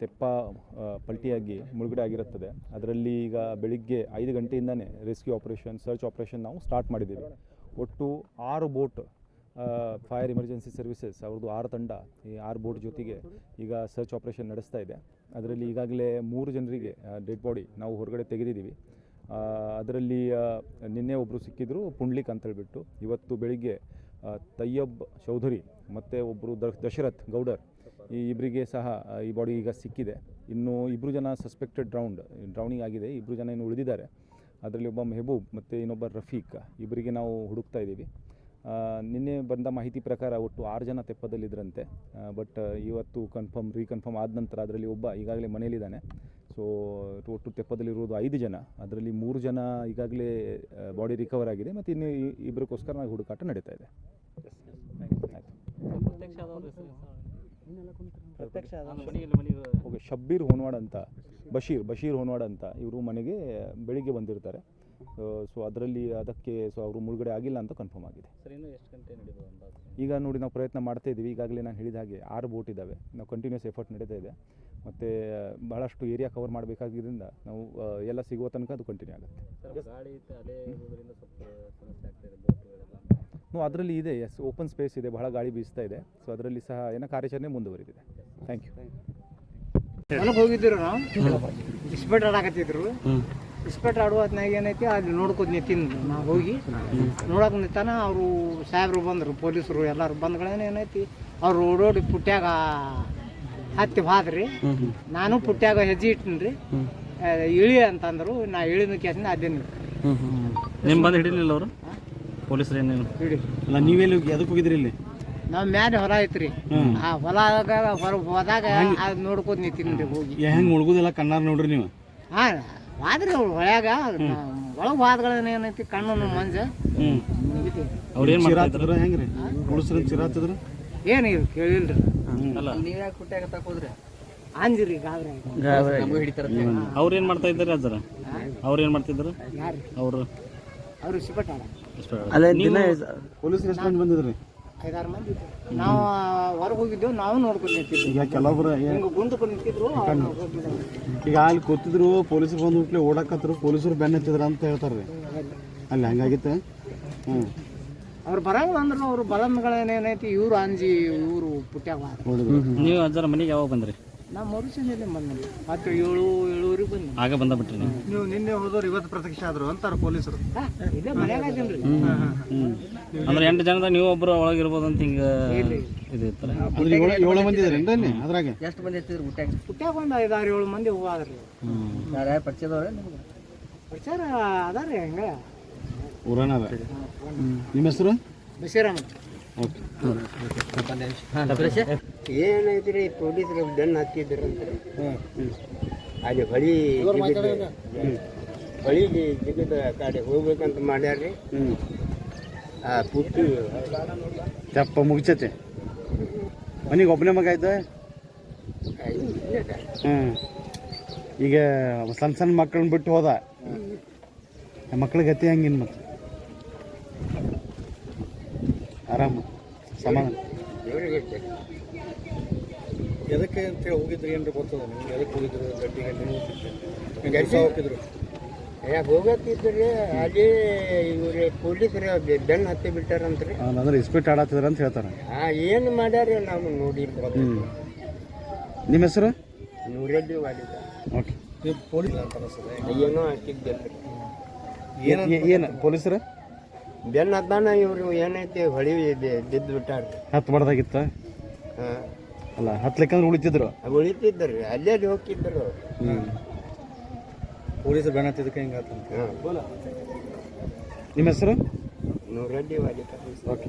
ತೆಪ್ಪ ಪಲ್ಟಿಯಾಗಿ ಮುಳುಗಡೆ ಆಗಿರುತ್ತದೆ. ಅದರಲ್ಲಿ ಈಗ ಬೆಳಿಗ್ಗೆ ಐದು ಗಂಟೆಯಿಂದನೇ ರೆಸ್ಕ್ಯೂ ಆಪರೇಷನ್ ಸರ್ಚ್ ಆಪರೇಷನ್ ನಾವು ಸ್ಟಾರ್ಟ್ ಮಾಡಿದ್ದೀವಿ. ಒಟ್ಟು ಆರು ಬೋಟ್ ಫೈರ್ ಎಮರ್ಜೆನ್ಸಿ ಸರ್ವಿಸಸ್ ಅವ್ರದ್ದು ಆರು ತಂಡ ಈ ಆರು ಬೋಟ್ ಜೊತೆಗೆ ಈಗ ಸರ್ಚ್ ಆಪರೇಷನ್ ನಡೆಸ್ತಾ ಇದೆ. ಅದರಲ್ಲಿ ಈಗಾಗಲೇ ಮೂರು ಜನರಿಗೆ ಡೆಡ್ ಬಾಡಿ ನಾವು ಹೊರಗಡೆ ತೆಗೆದಿದ್ದೀವಿ. ಅದರಲ್ಲಿ ನಿನ್ನೆ ಒಬ್ಬರು ಸಿಕ್ಕಿದ್ರು, ಪುಂಡ್ಲಿಕ್ ಅಂತ ಹೇಳ್ಬಿಟ್ಟು. ಇವತ್ತು ಬೆಳಿಗ್ಗೆ ತಯ್ಯಬ್ ಚೌಧರಿ ಮತ್ತು ಒಬ್ಬರು ದಶರಥ್ ಗೌಡರ್ ಈ ಇಬ್ಬರಿಗೆ ಸಹ ಈ ಬಾಡಿ ಈಗ ಸಿಕ್ಕಿದೆ. ಇನ್ನು ಇಬ್ಬರು ಜನ ಸಸ್ಪೆಕ್ಟೆಡ್ ಡ್ರೌಂಡ್ ಡ್ರೌನಿಂಗ್ ಆಗಿದೆ. ಇಬ್ಬರು ಜನ ಇನ್ನು ಉಳಿದಿದ್ದಾರೆ. ಅದರಲ್ಲಿ ಒಬ್ಬ ಮೆಹಬೂಬ್ ಮತ್ತು ಇನ್ನೊಬ್ಬ ರಫೀಕ್ ಇಬ್ಬರಿಗೆ ನಾವು ಹುಡುಕ್ತಾ ಇದ್ದೀವಿ. ನಿನ್ನೆ ಬಂದ ಮಾಹಿತಿ ಪ್ರಕಾರ ಒಟ್ಟು ಆರು ಜನ ತೆಪ್ಪದಲ್ಲಿದ್ದರಂತೆ ಬಟ್ ಇವತ್ತು ಕನ್ಫರ್ಮ್ ರೀಕನ್ಫರ್ಮ್ ಆದ ನಂತರ ಅದರಲ್ಲಿ ಒಬ್ಬ ಈಗಾಗಲೇ ಮನೆಯಲ್ಲಿದ್ದಾನೆ. ಸೊ ಒಟ್ಟು ತೆಪ್ಪದಲ್ಲಿರುವುದು ಐದು ಜನ. ಅದರಲ್ಲಿ ಮೂರು ಜನ ಈಗಾಗಲೇ ಬಾಡಿ ರಿಕವರ್ ಆಗಿದೆ ಮತ್ತು ಇನ್ನು ಇಬ್ಬರಿಗೋಸ್ಕರ ನಾವು ಹುಡುಕಾಟ ನಡೀತಾ ಇದೆ. ಪ್ರತ್ಯಕ್ಷ ಓಕೆ ಶಬ್ಬೀರ್ ಹೋನ್ವಾಡ್ ಅಂತ ಬಶೀರ್ ಬಶೀರ್ ಹೋನ್ವಾಡ್ ಅಂತ ಇವರು ಮನೆಗೆ ಬೆಳಿಗ್ಗೆ ಬಂದಿರ್ತಾರೆ. ಸೊ ಅದರಲ್ಲಿ ಅದಕ್ಕೆ ಸೊ ಅವರು ಮುಳುಗಡೆ ಆಗಿಲ್ಲ ಅಂತ ಕನ್ಫರ್ಮ್ ಆಗಿದೆ. ಸರ್ ಇನ್ನೂ ಎಷ್ಟು ಗಂಟೆ ನಡೆಯುವುದು ಈಗ ನೋಡಿ ನಾವು ಪ್ರಯತ್ನ ಮಾಡ್ತಾ ಇದ್ದೀವಿ. ಈಗಾಗಲೇ ನಾನು ಹೇಳಿದ ಹಾಗೆ ಆರು ಬೋಟ್ ಇದ್ದಾವೆ. ನಾವು ಕಂಟಿನ್ಯೂಸ್ ಎಫರ್ಟ್ ನಡೀತಾ ಇದೆ. ಮತ್ತು ಬಹಳಷ್ಟು ಏರಿಯಾ ಕವರ್ ಮಾಡಬೇಕಾಗಿದ್ದರಿಂದ ನಾವು ಎಲ್ಲ ಸಿಗುವ ತನಕ ಅದು ಕಂಟಿನ್ಯೂ ಆಗುತ್ತೆ. ನಾವು ಅದರಲ್ಲಿ ಇದೆ ಎಸ್ ಓಪನ್ ಸ್ಪೇಸ್ ಇದೆ ಬಹಳ ಗಾಳಿ ಬೀಸ್ತಾ ಇದೆ. ಸೊ ಅದರಲ್ಲಿ ಸಹ ಏನ ಕಾರ್ಯಾಚರಣೆ ಮುಂದುವರಿದಿದೆ. ಥ್ಯಾಂಕ್ ಯು ಹೊಲಕ್ಕೆ ಹೋಗಿದ್ರು ನಾವು? ಇಸ್ಪೆಟ್ ಆಡಾಕತ್ತಿದ್ರು ಇಸ್ಪೆಟ್ ಆಡುವ ಹೊತ್ನಾಗ ಏನೈತಿ ಅಲ್ಲಿ ನೋಡ್ಕೊತ ನಿಂತಿದ್ದು ನಾವು ಹೋಗಿ ನೋಡಕ್ ನಿಂತಾನ ಅವರು ಸಾಹೇಬ್ರು ಬಂದರು ಪೊಲೀಸರು ಎಲ್ಲರೂ ಬಂದ್ಗಳೇನು ಏನೈತಿ ಅವ್ರು ಓಡೋಡಿ ಪುಟ್ಯಾಗ ಹತ್ತಿ ಬಾದ್ರಿ. ನಾನು ಪುಟ್ಯಾಗ ಹೆಜ್ಜೆ ಇಟ್ಟಿನಿ ರೀ ಇಳಿ ಅಂತಂದ್ರು ನಾ ಇಳಿದ ಕೇಸಿನ ಅದೇ ನಿಮ್ಮ ಬಂದು ಹಿಡಿಲಿಲ್ಲ ಅವರು? ಪೊಲೀಸರು ಏನೇನು ಅಲ್ಲ ನೀವೆಲ್ಲಿ ಎದಕ್ಕೆ ಹೋಗಿದ್ರಿ ಇಲ್ಲಿ? ನಾವು ಮ್ಯಾಲೆ ಹೊಲ ಐತ್ರಿ. ಆ ಹೊಲದಾಗ ಹೊರ ಹೋದಾಗ ಅದು ನೋಡ್ಕೊತ ನಿಂತೀನಿ ರೀ ಹೋಗಿ. ಹೆಂಗೆ ಮುಳುಗುದಿಲ್ಲ ಕಣ್ಣಾರ್ ನೋಡ್ರಿ ನೀವು? ಹಾ ಆದ್ರೆ ಅವ್ರು ಹೊಳ್ಯಾಗ ಒಳಗೆ ವಾದ್ಗಳನ್ನ ಏನೈತಿ ಕಣ್ಣು ಮಂಜ. ಹ್ಞೂ ಅವ್ರು ಏನು ಚಿರ ಮಾಡ್ತಾ ಹತ್ತಿದ್ರ ಹೆಂಗ್ರಿ? ಪೊಲೀಸರು ಚಿರ ಹತ್ತಿದ್ರ ಏನು ಇದು ಕೇಳಿಲ್ರಿ. ಅಲ್ಲ. ಅಂಜಿರಿ ಗಾಬ್ರಿ. ಅವ್ರು ಏನು ಮಾಡ್ತಾ ಇದ್ದಾರೆ ಅಜ್ಜರ? ಅವ್ರು ಏನು ಮಾಡ್ತಿದ್ರು? ಯಾರು ಅವರು? ಅವ್ರು ದಿನ ಪೊಲೀಸ್ ಮಂದಿ ಬಂದಿದ್ರಿ? ಐದಾರು ಮಂದಿ ಇದ್ರು. ನಾವು ಹೊರಗೆ ಹೋಗಿದ್ದೆವು ನಾವು ನೋಡ್ಕೊಂಡು ನಿಂತಿದ್ವಿ. ಈಗ ಕೆಲವೊಬ್ರು ಹೆಂಗೆ ಗುಂದಕ್ಕೆ ನಿಂತಿದ್ರು. ಈಗ ಅಲ್ಲಿ ಕೂತಿದ್ರು ಪೊಲೀಸ್ ಬಂದು ಹುಟ್ಲಿ ಓಡಾಕತ್ರು ಪೊಲೀಸರು ಬೆನ್ನ ಹತ್ತಿದ್ರು ಅಂತ ಹೇಳ್ತಾರ್ರಿ. ಅಲ್ಲಿ ಹಂಗಾಗಿತ್ತು? ಹ್ಞೂ ಅವ್ರು ಬರಂಗ ಅಂದ್ರೆ ಅವ್ರು ಏನೈತಿ ಇವ್ರು ಅಂಜಿ ಇವರು ಪುಟ್ಯಾಗ ಹೌದು. ನೀವು ಅದರ ಮನೆಗೆ ಯಾವಾಗ ಬಂದ್ರಿ? ನಾ ಮರುಸಿನಲ್ಲಿ ಬಂದ ಮತ್ತೆ ಏಳು ಏಳುವರೆಗೆ ಬಂದ್ವಿ ಆಗ ಬಂದ ಬಿಟ್ರಿ ನೀವು? ನೀವು ನಿನ್ನೆ ಹೋದವ್ರು ಇವತ್ತು ಪ್ರತ್ಯಕ್ಷ ಆದ್ರು ಅಂತಾರ ಪೊಲೀಸರು. ಇಲ್ಲೇ ಮನ್ಯಾಗ ಅದೀನ್ರಿ ಅಂದ್ರೆ ಎಂಟು ಜನದ ನೀವು ಒಬ್ರು ಒಳಗೆ ಇರ್ಬೋದು ಅಂತ ಹಿಂಗೆ ಇದು ಇರ್ತಾರೆ ಅಂದ್ರೆ ಏಳು ಮಂದಿ ಇದ್ರಿ ಅದ್ರಾಗ? ಎಷ್ಟು ಮಂದಿ ಎತ್ತಿದ್ರು ಪುಟ್ಯಾಗ? ಪುಟ್ಯಾಗ ಒಂದು ಐದಾರು ಏಳು ಮಂದಿ ಹೋದ್ರಿ ಯಾರ್ಯಾರು ಪರಿಚಯದವ್ರೆ ಪರಿಚಯ ರೀ ಹಂಗ. ಊರನ ಅದ ನಿಮ್ಮ ಹೆಸರು? ಬಸೀರಮ್ಮ ಓಕೆ ಏನೈತ್ರಿ ಪೊಲೀಸರು ಬೆನ್ನು ಅಂತ. ಅಲ್ಲಿ ಹೊಳಿ. ಹೊಳಿಗೆ ಜಿಗಿದ ಕಡೆ ಹೋಗ್ಬೇಕಂತ ಮಾಡ್ಯಾರ್ರಿ. ಆ ಪುಟ್ಟಿ ದಪ್ಪ ಮುಗಿಸತ್ತೆ. ಮನೆಗೆ ಒಬ್ಬನೇ ಮಗ ಇದ್ದ? ಹ್ಞೂ ಈಗ ಸಣ್ಣ ಸಣ್ಣ ಮಕ್ಕಳನ್ನ ಬಿಟ್ಟು ಹೋದ. ಮಕ್ಳಿಗೆ ಮಕ್ಳ ಗತಿ ಹಂಗಿನ್ ಮತ್ತೆ. ಆರಾಮ ಸಮಾನ. ಎದಕ್ಕೆ ಅಂತ ಅಂತೇಳಿ ಹೋಗಿದ್ರಿ ಏನ್ರಿ ಗೊತ್ತದ ನಿಮ್ಗೆ? ಎದಕ್ಕೆ ಹೋಗಿದ್ರು? ಕೆಲಸ ಹೋಗಿದ್ರು? ಹೋಗತ್ತಿದ್ರಿ ಅಲ್ಲಿ ಇವ್ರಿ ಪೊಲೀಸರು ಬೆನ್ನು ಹತ್ತಿ ಬಿಟ್ಟಾರಂತ್ರಿ. ಅಂದ್ರೆ ಇಸ್ಪಿಟ್ ಆಡತ್ತಿದ್ರ ಅಂತ ಹೇಳ್ತಾರೆ. ಆ ಏನು ಮಾಡ್ಯಾರ ನಾವು ನೋಡಿ ನಿಮ್ಮ ಹೆಸರು? ನೂರಲ್ಲಿ ಮಾಡಿದ ಓಕೆ. ಪೊಲೀಸ್ ಏನೋ ಹಾಕಿದ್ದಲ್ರಿ ಏನು ಏನು ಪೊಲೀಸರು? ಬೆನ್ನ ಹತ್ತಾನ ಇವ್ರು ಏನೈತಿ ಹೊಳಿ ಬಿದ್ದು ಬಿಟ್ಟಾರ ಹತ್ತು ಹಾಂ. ಅಲ್ಲ ಹತ್ಲಿಕ್ಕಂದ್ರೆ ಉಳಿತಿದ್ರು? ಉಳಿತಿದ್ರಿ ಅಲ್ಲೇ ಹ್ಞೂ ಪೊಲೀಸರು ಬೆನ್ನ ಹತ್ತಿದ್ದಕ್ಕೆ ಹಿಂಗೆ ನಿಮ್ಮ ಹೆಸರು? ನೂರಡ್ಡಿ ವಾಲಿಕ ಓಕೆ.